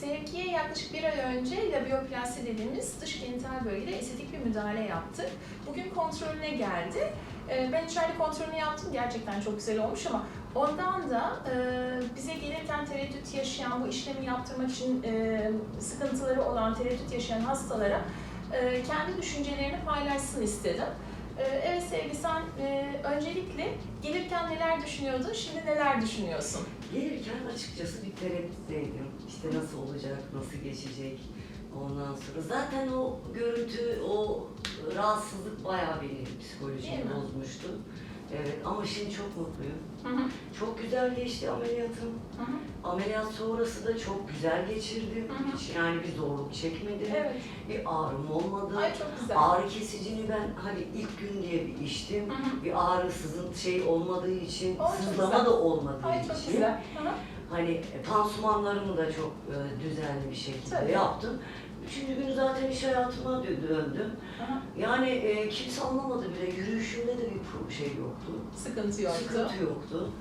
Sevgi'ye yaklaşık bir ay önce labioplasti dediğimiz dış genital bölgede estetik bir müdahale yaptık. Bugün kontrolüne geldi. Ee, Ben içeride kontrolünü yaptım. Gerçekten çok güzel olmuş ama ondan da e, bize gelirken tereddüt yaşayan, bu işlemi yaptırmak için e, sıkıntıları olan, tereddüt yaşayan hastalara e, kendi düşüncelerini paylaşsın istedim. E, Evet Sevgi sen e, öncelikle gelirken neler düşünüyordun, şimdi neler düşünüyorsun? Gelirken açıkçası bir tereddütteydim. İşte nasıl olacak, nasıl geçecek ondan sonra. Zaten o görüntü, o rahatsızlık bayağı beni psikolojimi mi? Evet ama şimdi çok mutluyum. Hı hı, Çok güzel geçti ameliyatım. hı hı. Ameliyat sonrası da çok güzel geçirdim. Hı hı. Hiç yani bir zorluk çekmedim. Evet, Bir ağrım olmadı. ay çok güzel. Ağrı kesicini ben hani ilk gün diye bir içtim. Hı hı. Bir ağrı sızın şey olmadığı için, çok sızlama da olmadığı Ay çok için. güzel. Hı hı. Hani e, pansumanlarımı da çok e, düzenli bir şekilde Tabii. yaptım. Üçüncü gün zaten iş hayatıma dö- döndüm. Yani e, kimse anlamadı bile. Yürüyüşümde de bir şey yoktu. Sıkıntı yoktu. Sıkıntı yoktu.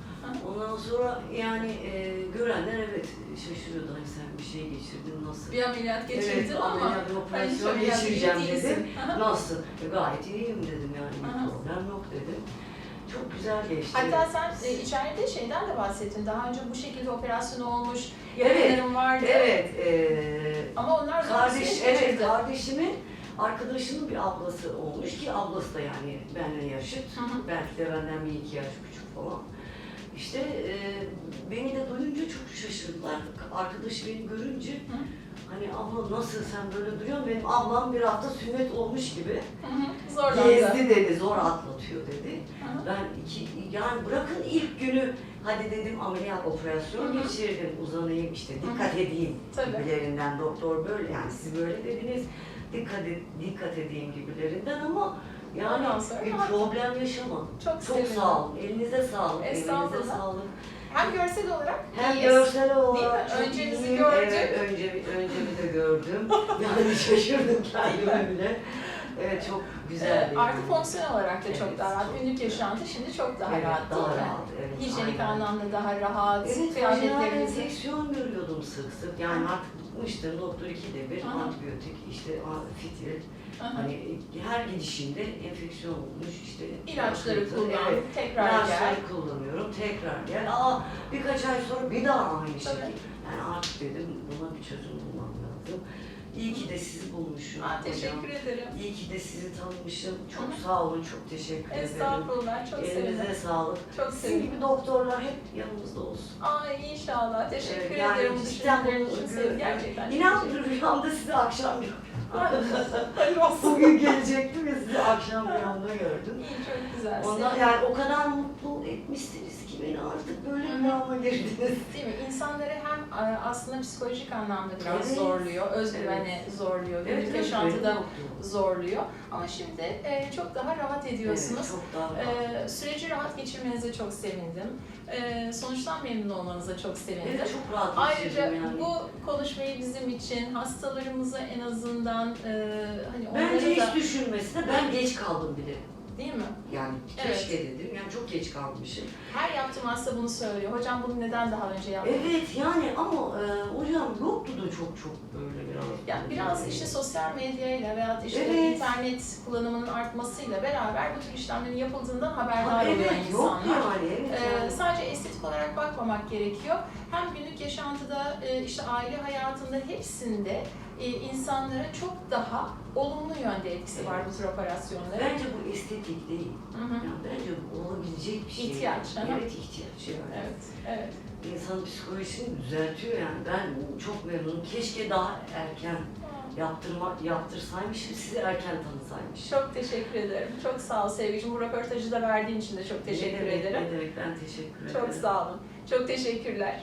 Ondan sonra yani e, görenler evet şaşırıyordu. Hani sen bir şey geçirdin nasıl? Bir ameliyat geçirdin evet, ama ameliyat bir hani operasyon yani geçireceğim dedim. Hı. Nasıl? E, gayet iyiyim dedim yani. Bir problem yok dedim. Çok güzel geçti. Hatta sen e, içeride şeyden de bahsettin. Daha önce bu şekilde operasyon olmuş, Evet, yakınlarım vardı. Evet. E, Ama onlar Kardeş, evet kardeşimin arkadaşının bir ablası olmuş ki ablası da yani benimle yaşıt. Hı hı. Belki de benden bir iki yaş küçük falan. İşte e, beni de duyunca çok şaşırdılar. Arkadaşı beni görünce Hı. hani abla nasıl sen böyle duruyorsun? Benim ablam bir hafta sünnet olmuş gibi Hı hı. Zorlandı. gezdi dedi, zor atlatıyor dedi. Hı hı. Ben iki, yani bırakın ilk günü hadi dedim ameliyat operasyon geçirdim uzanayım işte dikkat edeyim Tabii. gibilerinden doktor böyle yani siz böyle dediniz dikkat et, dikkat edeyim gibilerinden ama yani Ondan sonra bir rahat. problem yaşamadım. Çok, Çok sevindim. sağ olun. Elinize sağlık. Elinize Estağfurullah. sağlık. Hem görsel olarak Hem iyiyiz. görsel olarak çok Öncenizi iyiyim. gördük. Evet, önce, önce bir de gördüm. Yani şaşırdım kendime bile. Evet, çok güzel. Ee, artı fonksiyonel olarak da çok Evet, daha rahat. çok Günlük yaşantı şimdi çok daha evet, rahat daha değil mi? rahat. Evet, Hijyenik aynen. anlamda daha rahat. Evet, kıyafetlerimizi enfeksiyon görüyordum sık sık. Yani artık bıkmıştım. Doktor ikide bir Aha. antibiyotik, işte fitil. Aha. Hani her gidişimde enfeksiyon olmuş işte. ilaçları kullan, Evet, tekrar gel. ilaçları kullanıyorum. Tekrar gel. Aa birkaç ay sonra bir daha aynı şey. Yani artık dedim buna bir çözüm bulmam lazım. İyi ki de sizi bulmuşum. Aa, hocam. teşekkür ederim. İyi ki de sizi tanımışım. Çok sağ olun, çok teşekkür ederim. Estağfurullah. Çok Elinize sevindim. sağlık. Çok Sizin sevindim. gibi doktorlar hep yanımızda olsun. Ay inşallah. Teşekkür Evet, yani ederim cidden bunu için. Gerçekten. İnan rüyamda sizi akşam gördüm. Olsun. Bugün gelecektim ve sizi akşam rüyamda gördüm. İyi, çok güzel. Ondan yani o kadar mutlu etmişsiniz ki beni artık böyle hı. rüyama girdiniz. Değil mi? İnsanları hem e, aslında psikolojik anlamda biraz Evet. zorluyor, özgüveni zorluyor, günlük yaşantıda zorluyor. Ama şimdi e, çok daha rahat ediyorsunuz. Evet, çok daha rahat. E, süreci rahat geçirmenize çok sevindim. E, sonuçtan memnun olmanıza çok sevindim. Evet, çok rahat Ayrıca geçirdim yani. bu konuşmayı bizim için hastalarımıza en azından e, hani Bence onları da hiç düşünmesine ben geç kaldım bile. Değil mi? Yani Evet. keşke dedim. Yani çok geç kalmışım. Her yaptığım hasta bunu söylüyor. Hocam bunu neden daha önce yaptın? Evet yani ama e, hocam yoktu da çok çok böyle biraz. Ya biraz işte sosyal medyayla veya işte Evet. internet kullanımının artmasıyla beraber bu tür işlemlerin yapıldığından haberdar Ha, oluyor evet, yok insanlar. yani. Evet, Ee, sadece estetik olarak bakmamak gerekiyor. Hem günlük yaşantıda, e, işte aile hayatında hepsinde e, insanlara çok daha olumlu yönde etkisi var bu tür operasyonların. Bence bu estetik değil. Hı hı. Yani bence bu olabilecek bir şey. İhtiyaç. Evet ihtiyaç yani. Evet, evet. İnsanın psikolojisini düzeltiyor yani. Ben çok memnunum. Keşke daha erken yaptırma, yaptırsaymışım, sizi erken tanısaymışım. Çok teşekkür ederim. Çok sağ ol Sevgi'cim. Bu röportajı da verdiğin için de çok teşekkür Ne demek, ederim. Ne demek ben teşekkür ederim. Çok sağ olun. Çok teşekkürler.